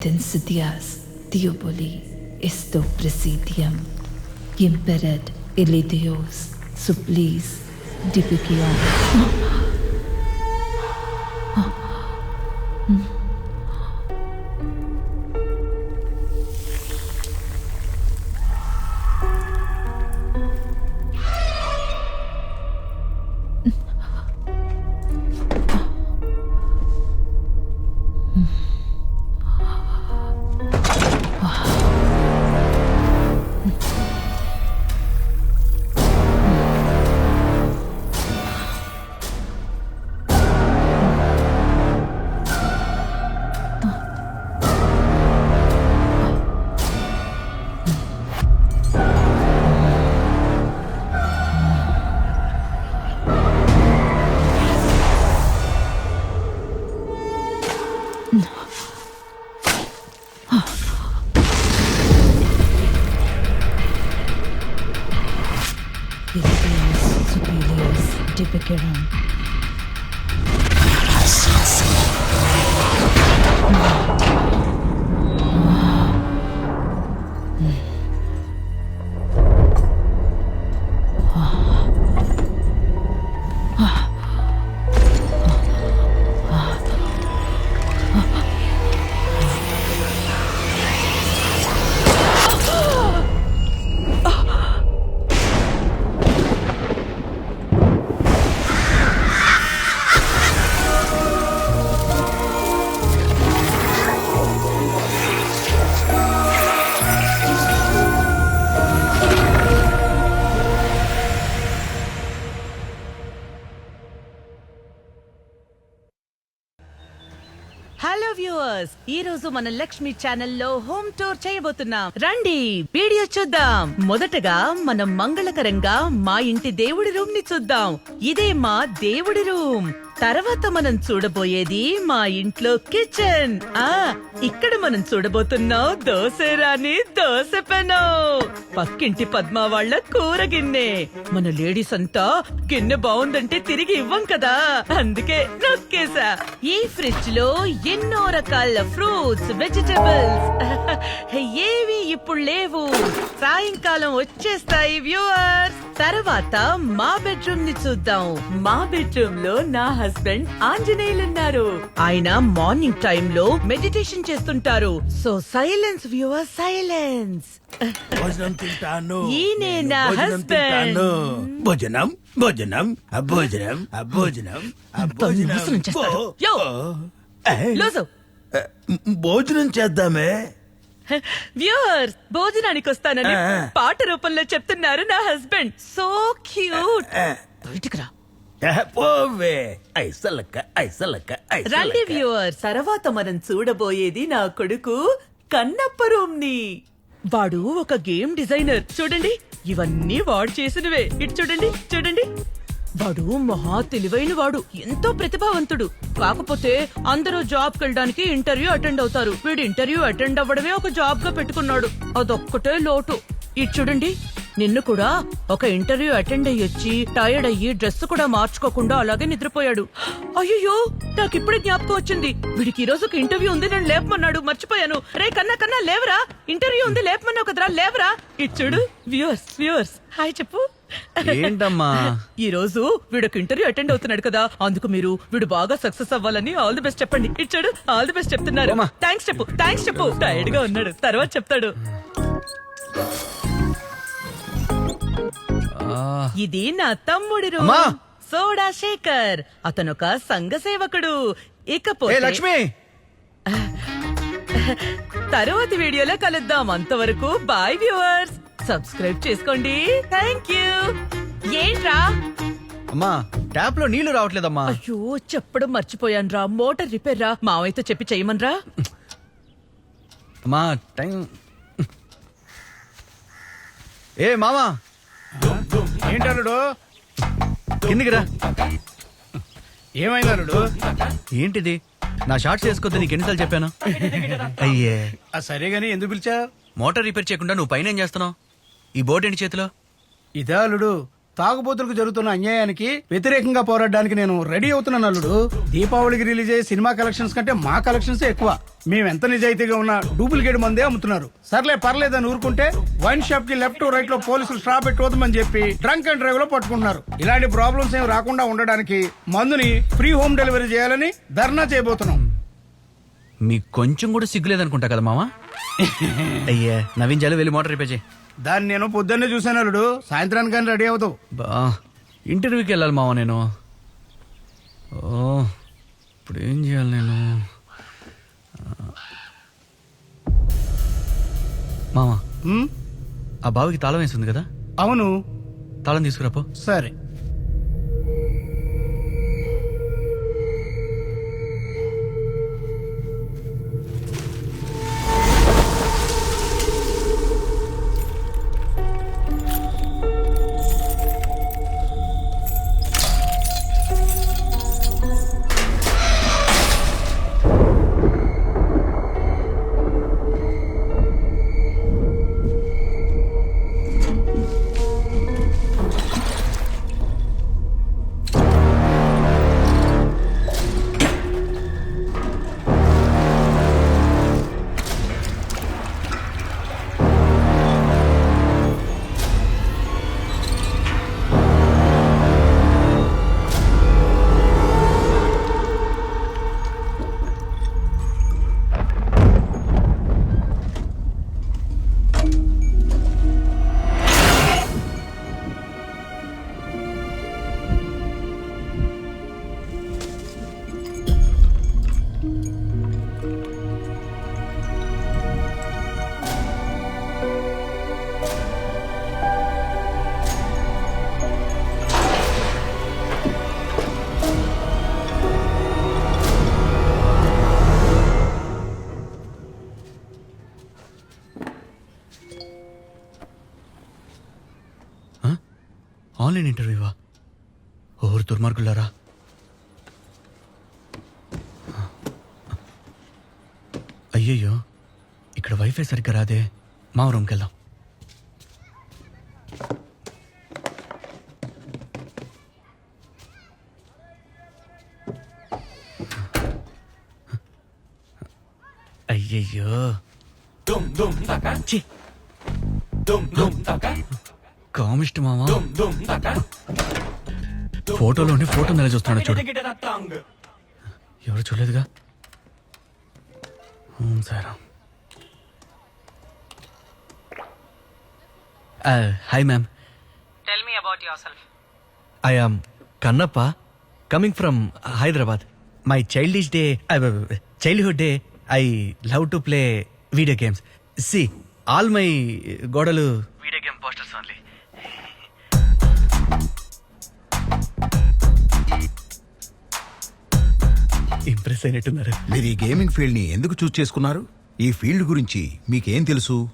Tensidias Dioboli esto presidium, imperet ele Deus sublis divigion. Hello viewers ఈ రోజు మన లక్ష్మి ఛానల్లో హోమ్ టూర్ చేయబోతున్నాం. రండి వీడియో చూద్దాం. మొదటగా మనం మంగళకరంగా మా ఇంటి దేవుడి రూమ్ని చూద్దాం. ఇదే మా దేవుడి రూమ్ తర్వాత మనం చూడబోయేది మా ఇంట్లో కిచెన్ ఆ ఇక్కడ మనం చూడబోతున్నాం దోశ రాని దోశ పెనం. పక్కింటి పద్మ వాళ్ళ కూర గిన్నె మన లేడీస్ అంతా గిన్నె బాగుందంటే తిరిగి ఇవ్వం కదా. అందుకే నొక్కేసా ఈ ఫ్రిడ్జ్లో ఎన్నో రకాల ఫ్రూట్స్ వెజిటబుల్స్. ఏవి ఇప్పుడు లేవు. సాయంకాలం వచ్చేస్తాయి వ్యూవర్స్. తర్వాత మా బెడ్రూమ్ని చూద్దాం. మా బెడ్రూమ్లో నా హస్బెండ్ ఆంజనేయులు ఉన్నారు ఆయన మార్నింగ్ టైం లో మెడిటేషన్ చేస్తుంటారు. సో సైలెన్స్ వ్యూవర్ సైలెన్స్ భోజనం తింటాను. ఈయనే నేను నా. తింటాను. భోజనం భోజనం భోజనం భోజనం భోజనం చేద్దామే. వ్యూవర్స్ భోజనానికి వస్తానని. పాట రూపంలో చెప్తున్నారు నా హస్బెండ్. So cute. బయటికి రా. పోవే. ఐసలక్క ఐసలక్క రండి వ్యూవర్స్ తర్వాత మనం చూడబోయేది నా కొడుకు కన్నప్ప రూమ్ని వాడు ఒక గేమ్ డిజైనర్. చూడండి ఇవన్నీ వాడు చేసినవే. ఇటు చూడండి చూడండి. వాడు మహా తెలివైన వాడు ఎంతో ప్రతిభావంతుడు. కాకపోతే అందరూ జాబ్ కెళ్ళడానికి ఇంటర్వ్యూ అటెండ్ అవుతారు. వీడు ఇంటర్వ్యూ అటెండ్ అవ్వడమే ఒక జాబ్గా పెట్టుకున్నాడు. అదొక్కటే లోటు. ఇటు చూడండి. నిన్ను కూడా ఒక ఇంటర్వ్యూ అటెండ్ అయ్యి వచ్చి టైర్డ్ అయ్యి డ్రెస్ కూడా మార్చుకోకుండా అలాగే నిద్రపోయాడు. అయ్యో నాకు ఇప్పుడే జ్ఞాపకం వచ్చింది. వీడికి ఈ రోజు ఒక ఇంటర్వ్యూ ఉంది నేను లేపమన్నాడు. మర్చిపోయాను. రే కన్నా కన్నా లేవరా. ఇంటర్వ్యూ ఉంది లేపమన్నావు కదరా. లేవరా. ఇచ్చుడు వ్యూవర్స్ వ్యూవర్స్ హాయ్ చెప్పు. ఏంటమ్మా? ఈ రోజు వీడు ఒక ఇంటర్వ్యూ అటెండ్ అవుతున్నాడు కదా. అందుకు మీరు వీడు బాగా సక్సెస్ అవ్వాలని ఆల్ ది బెస్ట్ చెప్పండి. ఇచ్చాడు. ఆల్ ది బెస్ట్ చెప్తున్నారు. థ్యాంక్స్ చెప్పు. థ్యాంక్స్ చెప్పు. టైర్డ్గా ఉన్నాడు. తర్వాత చెప్తాడు. ఇది నా తమ్ముడి రూమ్! సోడా శేఖర్. అతనొక సంఘ సేవకుడు. ఇకపోతే లక్ష్మి! తరువాతి వీడియోలో కలుద్దాం. అంతవరకు బాయ్ వ్యూవర్స్. సబ్స్క్రైబ్ చేసుకోండి. థ్యాంక్ యూ ఏంట్రా? అమ్మా ట్యాప్లో నీళ్ళు రావట్లేదమ్మా. అయ్యో చెప్పడం మర్చిపోయాను రా. మోటార్ రిపేర్ రా. మావయ్యతో చెప్పి చేయమనరా? అమ్మా టైం. ఏ మామా ఏంటల్లుడు కిందికి రా. ఏమైంది అల్లుడు? ఏంటిది? నా షార్ట్స్ వేసుకోద్దు నీకు ఎన్నిసార్లు చెప్పాను? అయ్యే ఆ సరే గాని ఎందుకు పిలిచా మోటార్ రిపేర్ చేయకుండా నువ్వు పైన ఏం చేస్తున్నావు? ఈ బోర్డు ఏంటి చేతిలో? ఇదే అల్లుడు. తాగుబోతులకు జరుగుతున్న అన్యాయానికి వ్యతిరేకంగా పోరాడడానికి నేను రెడీ అవుతున్నాను అల్లుడు. దీపావళికి రిలీజ్ అయ్యే సినిమా కలెక్షన్స్ కంటే మా కలెక్షన్స్ ఎక్కువ. మేము ఎంత నిజాయితీగా ఉన్నా డూప్లికేట్ మందే అమ్ముతున్నారు. సర్లే పర్లేదని ఊరుకుంటే వైన్ షాప్కి లెఫ్ట్ రైట్లో పోలీసులు స్టాప్ పెట్టుకోదమని చెప్పి డ్రంక్ అండ్ డ్రైవ్లో పట్టుకుంటున్నారు. ఇలాంటి ప్రాబ్లమ్స్ ఏం రాకుండా ఉండడానికి మందుని ఫ్రీ హోమ్ డెలివరీ చేయాలని ధర్నా చేయబోతున్నాం. మీకు కొంచెం కూడా సిగ్గులేదనుకుంటా కదా మామ అయ్యా నవీన్ వెళ్ళి మోటార్ రిపేర్ చేయి. దాన్ని నేను పొద్దున్నే చూశాను అల్లుడు. సాయంత్రానికి కానీ రెడీ అవుతావు. బా ఇంటర్వ్యూకి వెళ్ళాలి మామ నేను. ఓ ఇప్పుడు ఏం చేయాలి నేను? మామ ఉమ్, ఆ బావికి తాళం వేసింది కదా? అవును. తాళం తీసుకురాపో. సరే. ఆన్లైన్ ఇంటర్వ్యూవా ఓరు దుర్మార్గులారా. అయ్యయ్యో ఇక్కడ వైఫై సరిగ్గా రాదే. మా రూమ్కి వెళ్దాం అయ్యయ్యో ఛీ. కామిస్ట్ మామా. ఫోటోలోని ఫోటో నెల చూస్తున్నాడు చూడు. ఎవరు చూడలేదుగా? సరే hi ma'am. Tell me about yourself. I am Kannappa coming from Hyderabad. My child is day childhood day I love to play video games. See all my గోడలు video game posters only impress అయినట్టున్నారు. మీరు ఈ gaming ఫీల్డ్ని ఎందుకు చూస్ చేసుకున్నారు? ఈ field గురించి మీకేం తెలుసు?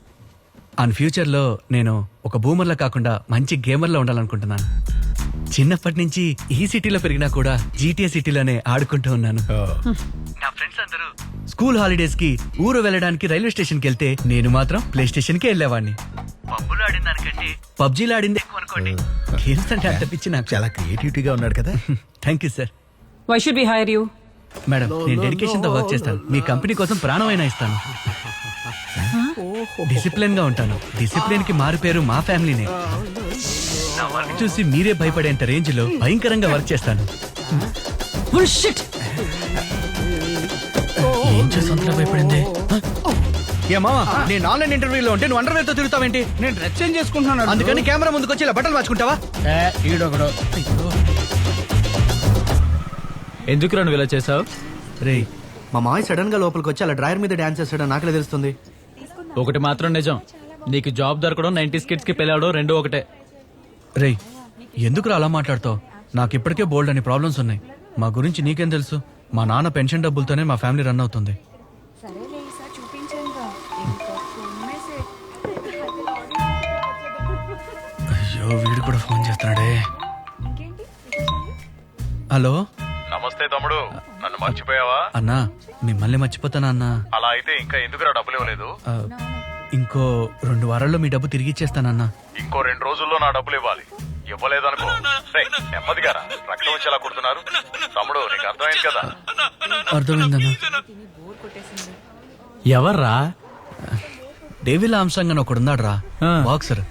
ఆన్ ఫ్యూచర్లో నేను ఒక బూమర్లా కాకుండా మంచి గేమర్లా ఉండాలనుకుంటున్నాను. చిన్నప్పటి నుంచి ఈ సిటీలో పెరిగినా కూడా జీటీఏ సిటీలోనే ఆడుకుంటూ ఉన్నాను. నా ఫ్రెండ్స్ అందరూ స్కూల్ హాలిడేస్కి ఊరు వెళ్ళడానికి రైల్వే స్టేషన్కి వెళ్తే నేను మాత్రం ప్లే స్టేషన్కి వెళ్ళేవాడిని పబ్బులో ఆడిన దానికంటే పబ్జీలో ఆడింది ఎక్కువ అనుకోండి. గేమ్స్ అంటే అంత పిచ్చి నాకు. చాలా క్రియేటివిటీగా ఉన్నాడు కదా. Thank you sir Why should we hire you? Madam నేను డెడికేషన్తో వర్క్ చేస్తాను. మీ కంపెనీ కోసం ప్రాణమైనా ఇస్తాను. డిసిప్లిన్గా ఉంటాను. డిసిప్లిన్కి మారు పేరు మా ఫ్యామిలీనే. నా వర్క్ చూసి మీరే భయపడేంత రేంజ్లో భయంకరంగా వర్క్ చేస్తాను. Bullshit! ఏం చేసి భయపడింది? ఏ మావా నేను ఆన్లైన్ ఇంటర్వ్యూలో ఉంటే నువ్వు అండర్వేర్తో తిరుగుతావేంటి? నేను డ్రెస్ చేంజ్ చేసుకుంటున్నాను. అందుకని కెమెరా ముందుకు వచ్చి ఇలా బట్టలు మార్చుకుంటావా? ఏ, ఈడొకడు. ఎందుకు నువ్వు ఇలా చేసావు? రే మా మావయ్య సడన్గా లోపలికి వచ్చి అలా డ్రైవర్ మీద డాన్స్ చేస్తాడని నాకులే తెలుస్తుంది? ఒకటి మాత్రం నిజం. నీకు జాబ్ దొరకడం నైన్టీ కిడ్స్కి పెళ్ళవడం రెండు ఒకటే. రే ఎందుకు అలా మాట్లాడతావు? నాకు ఇప్పటికే బోల్డ్ అని ప్రాబ్లమ్స్ ఉన్నాయి. మా గురించి నీకేం తెలుసు? మా నాన్న పెన్షన్ డబ్బులతోనే మా ఫ్యామిలీ రన్ అవుతుంది. అయ్యో వీడు కూడా ఫోన్ చేస్తున్నాడే. హలో? నమస్తే తమ్ముడు. నన్ను మర్చిపోయావా? అన్నా మిమ్మల్ని మర్చిపోతానా అన్నా? అలా అయితే ఇంకా ఎందుకురా డబ్బులు ఇవ్వలేదు? ఇంకో రెండు వారాల్లో మీ డబ్బు తిరిగి ఇచ్చేస్తానన్నా ఇంకో రెండు రోజుల్లో నా డబ్బులు ఇవ్వాలి. ఇవ్వలేదనుకో. అనుకో నెమ్మదిగా రా. రక్తం వచ్చేలా కుడుతున్నారు. తమ్ముడు నీకు అర్థమైంది కదా? అర్థమైందన్న. ఎవర్రా? డేవిల్ ఆంసంగ్ అని ఒకడున్నాడు రా బాక్సర్.